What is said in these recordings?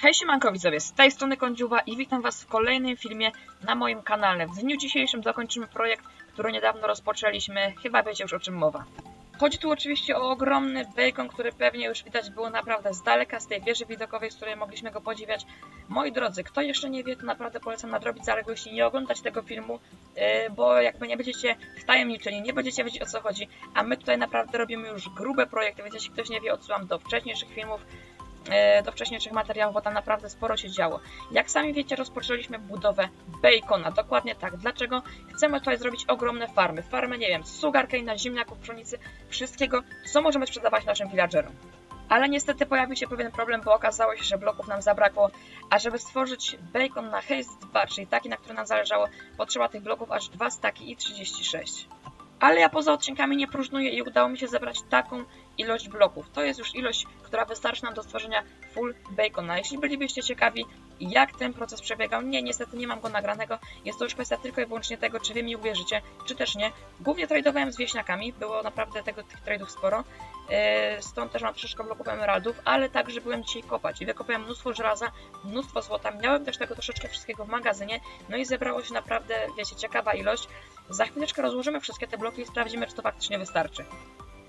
Hej siemanko widzowie, z tej strony Kądziuwa i witam was w kolejnym filmie na moim kanale. W dniu dzisiejszym dokończymy projekt, który niedawno rozpoczęliśmy, chyba wiecie już o czym mowa. Chodzi tu oczywiście o ogromny bacon, który pewnie już widać było naprawdę z daleka, z tej wieży widokowej, z której mogliśmy go podziwiać. Moi drodzy, kto jeszcze nie wie, to naprawdę polecam nadrobić zaległości i nie oglądać tego filmu, yy, bo jakby nie będziecie wtajemniczeni, nie będziecie wiedzieć o co chodzi, a my tutaj naprawdę robimy już grube projekty, więc jeśli ktoś nie wie, odsyłam do wcześniejszych filmów, e, do wcześniejszych materiałów, bo tam naprawdę sporo się działo. Jak sami wiecie, rozpoczęliśmy budowę bacona. Dokładnie tak. Dlaczego? Chcemy tutaj zrobić ogromne farmy. Farmy, nie wiem, sugarcane'a, ziemniaków, pszenicy, wszystkiego, co możemy sprzedawać naszym villagerom. Ale niestety pojawił się pewien problem, bo okazało się, że bloków nam zabrakło, a żeby stworzyć bacon na Haste 2, czyli taki, na który nam zależało, potrzeba tych bloków aż 2 staki i 36. Ale ja poza odcinkami nie próżnuję i udało mi się zebrać taką ilość bloków. To jest już ilość, która wystarczy nam do stworzenia full bacona. Jeśli bylibyście ciekawi, jak ten proces przebiegał, nie, niestety nie mam go nagranego. Jest to już kwestia tylko i wyłącznie tego, czy wy mi uwierzycie, czy też nie. Głównie tradowałem z wieśniakami, było naprawdę tego, tych tradeów sporo. Yy, Stąd też mam troszeczkę bloków emeraldów, ale także byłem dzisiaj kopać i wykopałem mnóstwo żelaza, mnóstwo złota. Miałem też tego troszeczkę wszystkiego w magazynie, no i zebrało się naprawdę, wiecie, ciekawa ilość. Za chwileczkę rozłożymy wszystkie te bloki i sprawdzimy, czy to faktycznie wystarczy.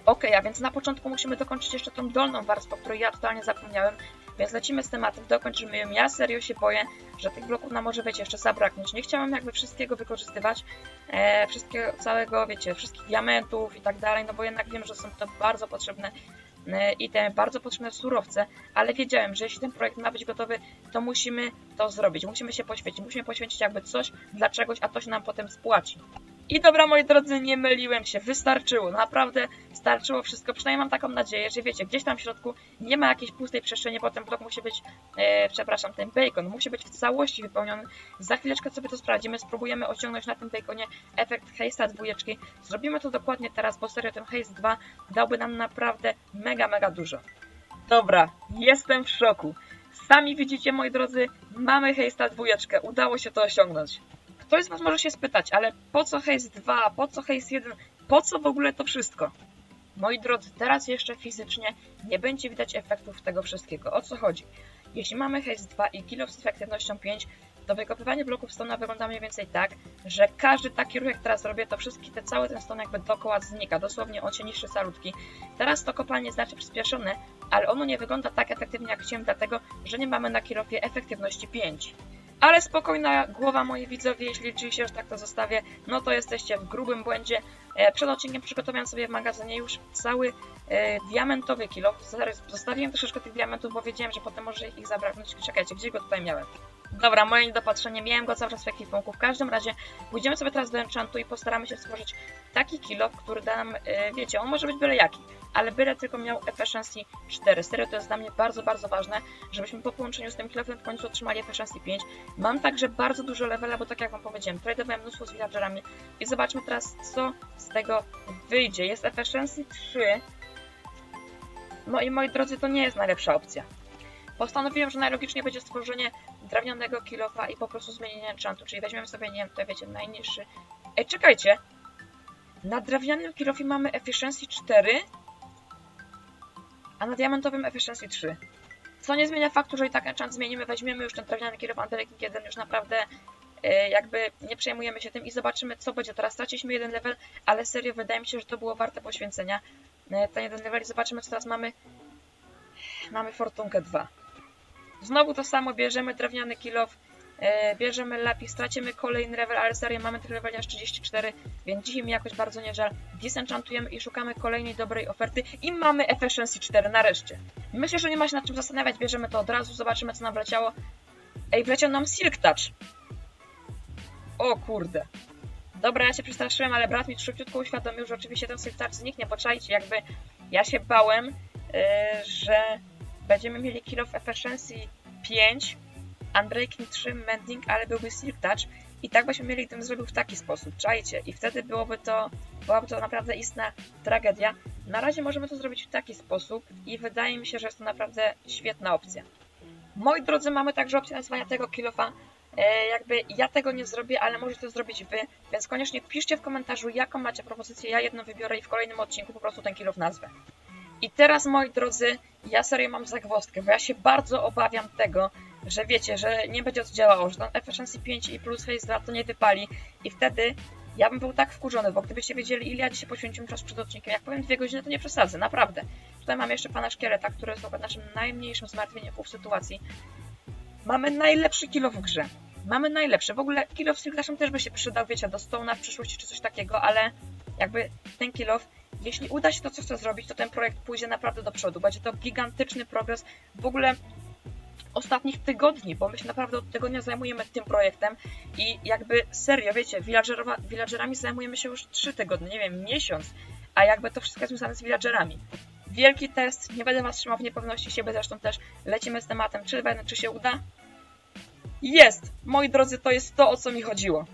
Ok, a więc na początku musimy dokończyć jeszcze tą dolną warstwę, o której ja totalnie zapomniałem, więc lecimy z tematem, dokończymy ją. Ja serio się boję, że tych bloków nam może być jeszcze zabraknąć. Nie chciałem jakby wszystkiego wykorzystywać, e, wszystkiego, całego, wiecie, wszystkich diamentów i tak dalej, no bo jednak wiem, że są to bardzo potrzebne e, i te bardzo potrzebne surowce, ale wiedziałem, że jeśli ten projekt ma być gotowy, to musimy to zrobić, musimy się poświęcić, musimy poświęcić jakby coś dla czegoś, a to się nam potem spłaci. I dobra, moi drodzy, nie myliłem się, wystarczyło, naprawdę starczyło wszystko, przynajmniej mam taką nadzieję, że wiecie, gdzieś tam w środku nie ma jakiejś pustej przestrzeni, bo ten blok musi być, e, przepraszam, ten bacon musi być w całości wypełniony. Za chwileczkę sobie to sprawdzimy, spróbujemy osiągnąć na tym baconie efekt Haste'a dwójeczki. Zrobimy to dokładnie teraz, bo serio ten Haste 2 dałby nam naprawdę mega, mega dużo. Dobra, jestem w szoku. Sami widzicie, moi drodzy, mamy Haste'a dwójeczkę, udało się to osiągnąć. Ktoś z Was może się spytać, ale po co Haste 2, po co Haste 1, po co w ogóle to wszystko? Moi drodzy, teraz jeszcze fizycznie nie będzie widać efektów tego wszystkiego. O co chodzi? Jeśli mamy Haste 2 i kilo z efektywnością 5, to wykopywanie bloków stona wygląda mniej więcej tak, że każdy taki ruch, jak teraz robię, to wszystki te, cały ten ston jakby dookoła znika, dosłownie on się niższy salutki. Teraz to kopalnie znacznie przyspieszone, ale ono nie wygląda tak efektywnie jak chciałem, dlatego, że nie mamy na kilofie efektywności 5. Ale spokojna głowa, moi widzowie, jeśli liczycie, że tak to zostawię, no to jesteście w grubym błędzie. E, Przed odcinkiem przygotowałem sobie w magazynie już cały e, diamentowy kilo. Zostawiłem troszeczkę tych diamentów, bo wiedziałem, że potem może ich zabraknąć. Czekajcie, gdzie go tutaj miałem? Dobra, moje niedopatrzenie, miałem go cały czas w ekwipunku. W każdym razie pójdziemy sobie teraz do enchantu i postaramy się stworzyć taki kilo, który da nam, e, wiecie, on może być byle jaki, ale byle tylko miał efficiency 4. Serio, to jest dla mnie bardzo, bardzo ważne, żebyśmy po połączeniu z tym kilofem w końcu otrzymali efficiency 5. Mam także bardzo dużo levela, bo tak jak wam powiedziałem, tradowałem mnóstwo z villagerami i zobaczmy teraz, co z tego wyjdzie. Jest efficiency 3. No i moi drodzy, to nie jest najlepsza opcja. Postanowiłem, że najlogiczniej będzie stworzenie drewnianego kilofa i po prostu zmienienie enchantu, czyli weźmiemy sobie, nie wiem, tutaj wiecie, najniższy. Ej, czekajcie! Na drewnianym kilofie mamy efficiency 4, a na diamentowym efficiency 3. Co nie zmienia faktu, że i tak enchant zmienimy, weźmiemy już ten drewniany kilof Anteleknik 1, już naprawdę jakby nie przejmujemy się tym i zobaczymy, co będzie teraz. Straciliśmy jeden level, ale serio, wydaje mi się, że to było warte poświęcenia. E, Ten jeden level i zobaczymy, co teraz mamy. Mamy Fortunkę 2. Znowu to samo, bierzemy drewniany kilof, e, bierzemy lapis, stracimy kolejny level, ale serio mamy tych leveli aż 34, więc dzisiaj mi jakoś bardzo nie żal. Disenchantujemy i szukamy kolejnej dobrej oferty i mamy Efficiency 4 nareszcie. Myślę, że nie ma się nad czym zastanawiać, bierzemy to od razu, zobaczymy co nam wleciało. Ej, wleciał nam Silk Touch. O kurde. Dobra, ja się przestraszyłem, ale brat mi szybciutko uświadomił, że oczywiście ten Touch zniknie, poczajcie, jakby ja się bałem, yy, że będziemy mieli kill of efficiency 5, unbreaking 3, mending, ale byłby silk touch i tak byśmy mieli, gdybym zrobił w taki sposób, czajcie, i wtedy byłoby to, byłaby to naprawdę istna tragedia. Na razie możemy to zrobić w taki sposób i wydaje mi się, że jest to naprawdę świetna opcja. Moi drodzy, mamy także opcję nazwania tego kilofa. E, jakby ja tego nie zrobię, ale możecie to zrobić wy, więc koniecznie piszcie w komentarzu, jaką macie propozycję. Ja jedną wybiorę i w kolejnym odcinku po prostu ten kilof nazwę. I teraz, moi drodzy, ja serio mam zagwozdkę, bo ja się bardzo obawiam tego, że wiecie, że nie będzie to działało, że ten Efficiency 5 i plus Face 2 to nie wypali i wtedy ja bym był tak wkurzony, bo gdybyście wiedzieli, ile ja dzisiaj poświęciłem czas przed odcinkiem, jak powiem dwie godziny, to nie przesadzę, naprawdę. Tutaj mam jeszcze pana Szkieleta, który jest naszym najmniejszym zmartwieniem w sytuacji. Mamy najlepszy kilo w grze. Mamy najlepszy. W ogóle kilo w Silklashem też by się przydał, wiecie, do Stone'a w przyszłości czy coś takiego, ale jakby ten kill jeśli uda się to, co chcę zrobić, to ten projekt pójdzie naprawdę do przodu. Będzie to gigantyczny progres w ogóle ostatnich tygodni, bo my się naprawdę od tygodnia zajmujemy tym projektem i jakby serio, wiecie, villagerami zajmujemy się już 3 tygodnie, nie wiem, miesiąc, a jakby to wszystko jest związane z villagerami. Wielki test, nie będę was trzymał w niepewności siebie, zresztą też lecimy z tematem, czy, czy się uda. Jest! Moi drodzy, to jest to, o co mi chodziło.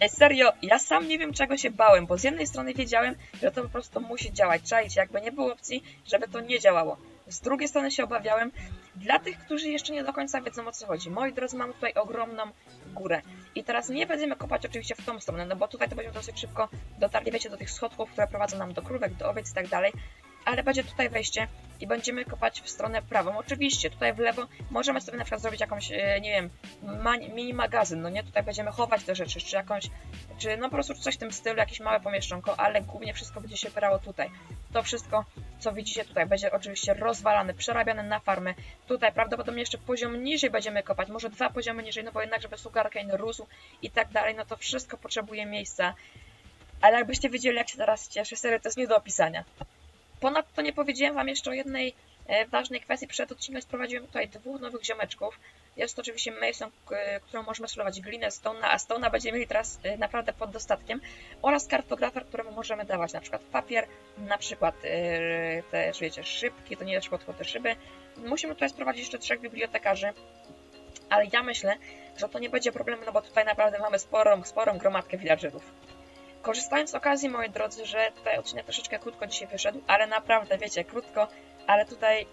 Ej, serio, ja sam nie wiem czego się bałem, bo z jednej strony wiedziałem, że to po prostu musi działać, czajcie, jakby nie było opcji, żeby to nie działało. Z drugiej strony się obawiałem, dla tych, którzy jeszcze nie do końca wiedzą o co chodzi. Moi drodzy, mamy tutaj ogromną górę. I teraz nie będziemy kopać oczywiście w tą stronę, no bo tutaj to będziemy dosyć szybko dotarli, wiecie, do tych schodków, które prowadzą nam do krówek, do owiec i tak dalej. Ale będzie tutaj wejście i będziemy kopać w stronę prawą. Oczywiście, tutaj w lewo możemy sobie na przykład zrobić jakąś, e, nie wiem, mini magazyn, no nie? Tutaj będziemy chować te rzeczy, czy jakąś, czy no po prostu coś w tym stylu, jakieś małe pomieszczonko, ale głównie wszystko będzie się opierało tutaj. To wszystko, co widzicie tutaj, będzie oczywiście rozwalane, przerabiane na farmy. Tutaj prawdopodobnie jeszcze poziom niżej będziemy kopać, może dwa poziomy niżej, no bo jednak, żeby sugarcane rósł i tak dalej, no to wszystko potrzebuje miejsca. Ale jakbyście wiedzieli, jak się teraz cieszę, serio, to jest nie do opisania. Ponadto nie powiedziałem Wam jeszcze o jednej e, ważnej kwestii. Przed odcinkiem sprowadziłem tutaj dwóch nowych ziomeczków. Jest to oczywiście Mason, którą możemy spróbować glinę Stone'a, a Stone'a będziemy mieli teraz e, naprawdę pod dostatkiem. Oraz kartografer, któremu możemy dawać na przykład papier, na przykład e, też wiecie, szybki, to nie jest szybko, tylko te szyby. Musimy tutaj sprowadzić jeszcze trzech bibliotekarzy. Ale ja myślę, że to nie będzie problemu, no bo tutaj naprawdę mamy sporą, sporą gromadkę villagerów. Korzystając z okazji, moi drodzy, że tutaj odcinek troszeczkę krótko dzisiaj wyszedł, ale naprawdę, wiecie, krótko, ale tutaj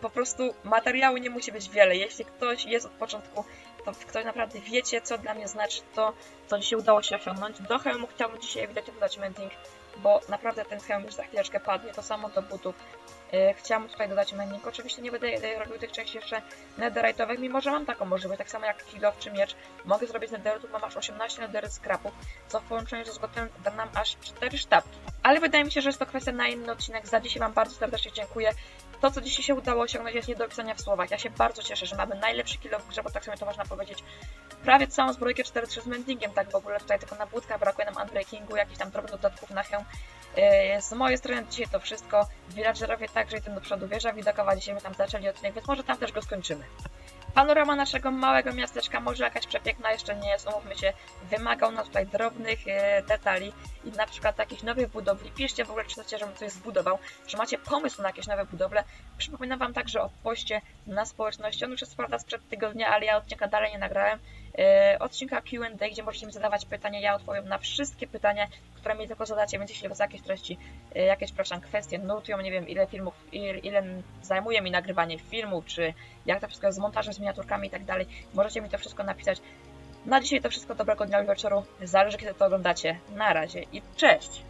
po prostu materiału nie musi być wiele. Jeśli ktoś jest od początku, to ktoś naprawdę wiecie, co dla mnie znaczy to, co dzisiaj udało się osiągnąć. Do hełmu chciałbym dzisiaj ewidentnie dodać mending, bo naprawdę ten hełm już za chwileczkę padnie, to samo do butów. Yy, chciałam tutaj dodać mending. Oczywiście nie będę robił tych części jeszcze netherite'owych, mimo że mam taką możliwość, tak samo jak kill czy miecz. Mogę zrobić netherite, mam aż 18 netherite scrapów, co w połączeniu ze złotem da nam aż 4 sztabki. Ale wydaje mi się, że jest to kwestia na inny odcinek. Za dzisiaj Wam bardzo serdecznie dziękuję. To, co dzisiaj się udało osiągnąć, jest nie do opisania w słowach. Ja się bardzo cieszę, że mamy najlepszy kilo w grze, bo tak sobie to można powiedzieć. Prawie całą zbrojkę 4-3 z mendingiem, tak w ogóle tutaj tylko na budkach brakuje nam unbreakingu, jakichś tam drobnych dodatków na hełm. Yy, Z mojej strony dzisiaj to wszystko. Villagerowie także idą do przodu. Wieża widokowa, dzisiaj my tam zaczęli odcinek, więc może tam też go skończymy. Panorama naszego małego miasteczka, może jakaś przepiękna jeszcze nie jest, umówmy się, wymaga ona tutaj drobnych e, detali i na przykład jakichś nowych budowli. Piszcie w ogóle, czy chcecie, żebym coś zbudował, że macie pomysł na jakieś nowe budowle. Przypominam Wam także o poście na społeczności. On już jest prawda sprzed tygodnia, ale ja odcinka dalej nie nagrałem. E, odcinka Q&A, gdzie możecie mi zadawać pytania, ja odpowiem na wszystkie pytania, które mi tylko zadacie, więc jeśli Was jakieś treści, e, jakieś, przepraszam, kwestie nutują, nie wiem, ile filmów, ile, zajmuje mi nagrywanie filmów, czy jak to wszystko jest z montażem, z miniaturkami i tak dalej, możecie mi to wszystko napisać. Na dzisiaj to wszystko, dobrego dnia i wieczoru, zależy kiedy to oglądacie. Na razie i cześć!